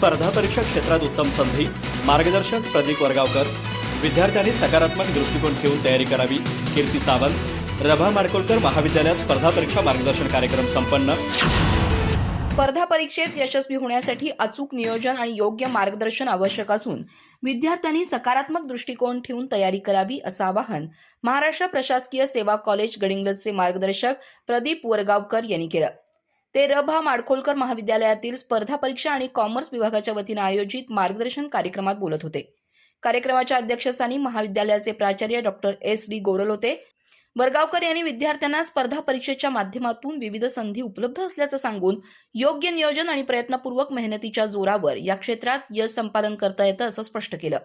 स्पर्धा परीक्षा क्षेत्रात उत्तम संधी मार्गदर्शक प्रदीप वरगावकर. विद्यार्थ्यांनी सकारात्मक दृष्टिकोन ठेवून तयारी करावी. कीर्ती सावंत. रभा माडकोलकर महाविद्यालयात स्पर्धा परीक्षा मार्गदर्शन कार्यक्रम संपन्न. स्पर्धा परीक्षेत यशस्वी होण्यासाठी अचूक नियोजन आणि योग्य मार्गदर्शन आवश्यक असून विद्यार्थ्यांनी सकारात्मक दृष्टिकोन ठेवून तयारी करावी असं आवाहन महाराष्ट्र प्रशासकीय सेवा कॉलेज गडिंग्लजचे मार्गदर्शक प्रदीप वरगावकर यांनी केलं. ते रभा माडखोलकर महाविद्यालयातील स्पर्धा परीक्षा आणि कॉमर्स विभागाच्या वतीनं आयोजित मार्गदर्शन कार्यक्रमात बोलत होते. कार्यक्रमाच्या अध्यक्षस्थानी महाविद्यालयाचे प्राचार्य डॉक्टर एस डी गोरल होते. वरगावकर यांनी विद्यार्थ्यांना स्पर्धा परीक्षेच्या माध्यमातून विविध संधी उपलब्ध असल्याचं सांगून योग्य नियोजन आणि प्रयत्नपूर्वक मेहनतीच्या जोरावर या क्षेत्रात यश संपादन करता येतं असं स्पष्ट केलं.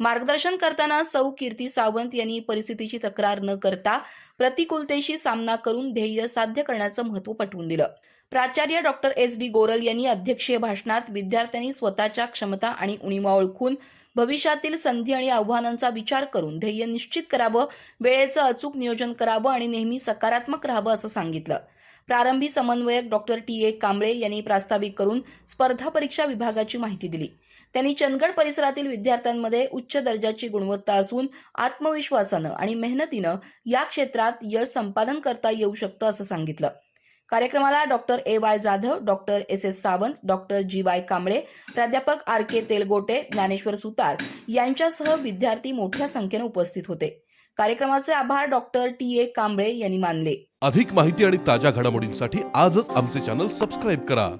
मार्गदर्शन करताना सौ कीर्ती सावंत यांनी परिस्थितीची तक्रार न करता प्रतिकूलतेशी सामना करून ध्येय साध्य करण्याचं महत्त्व पटवून दिलं. प्राचार्य डॉक्टर एस डी गोरल यांनी अध्यक्षीय भाषणात विद्यार्थ्यांनी स्वतःच्या क्षमता आणि उणीवा ओळखून भविष्यातील संधी आणि आव्हानांचा विचार करून ध्येय निश्चित करावं वेळेचं अचूक नियोजन करावं आणि नेहमी सकारात्मक राहावं असं सांगितलं. प्रारंभी समन्वयक डॉक्टर टी. ए. कांबळे यांनी प्रास्ताविक करून स्पर्धा परीक्षा विभागाची माहिती दिली. त्यांनी चंदगड परिसरातील विद्यार्थ्यांमध्ये उच्च दर्जाची गुणवत्ता असून आत्मविश्वासानं आणि मेहनतीनं या क्षेत्रात यश संपादन करता येऊ शकतं असं सांगितलं. कार्यक्रमाला doctor A Y Jadhav doctor S S Sawant doctor G Y Kamble प्राध्यापक आर के तेलगोटे ज्ञानेश्वर सुतार यांच्यासह विद्यार्थी मोठ्या संख्येनं उपस्थित होते. कार्यक्रमाचे आभार डॉक्टर टी ए कांबळे यांनी मानले. अधिक माहिती आणि ताज्या घडामोडींसाठी आजच आमचे चॅनल सबस्क्राईब करा.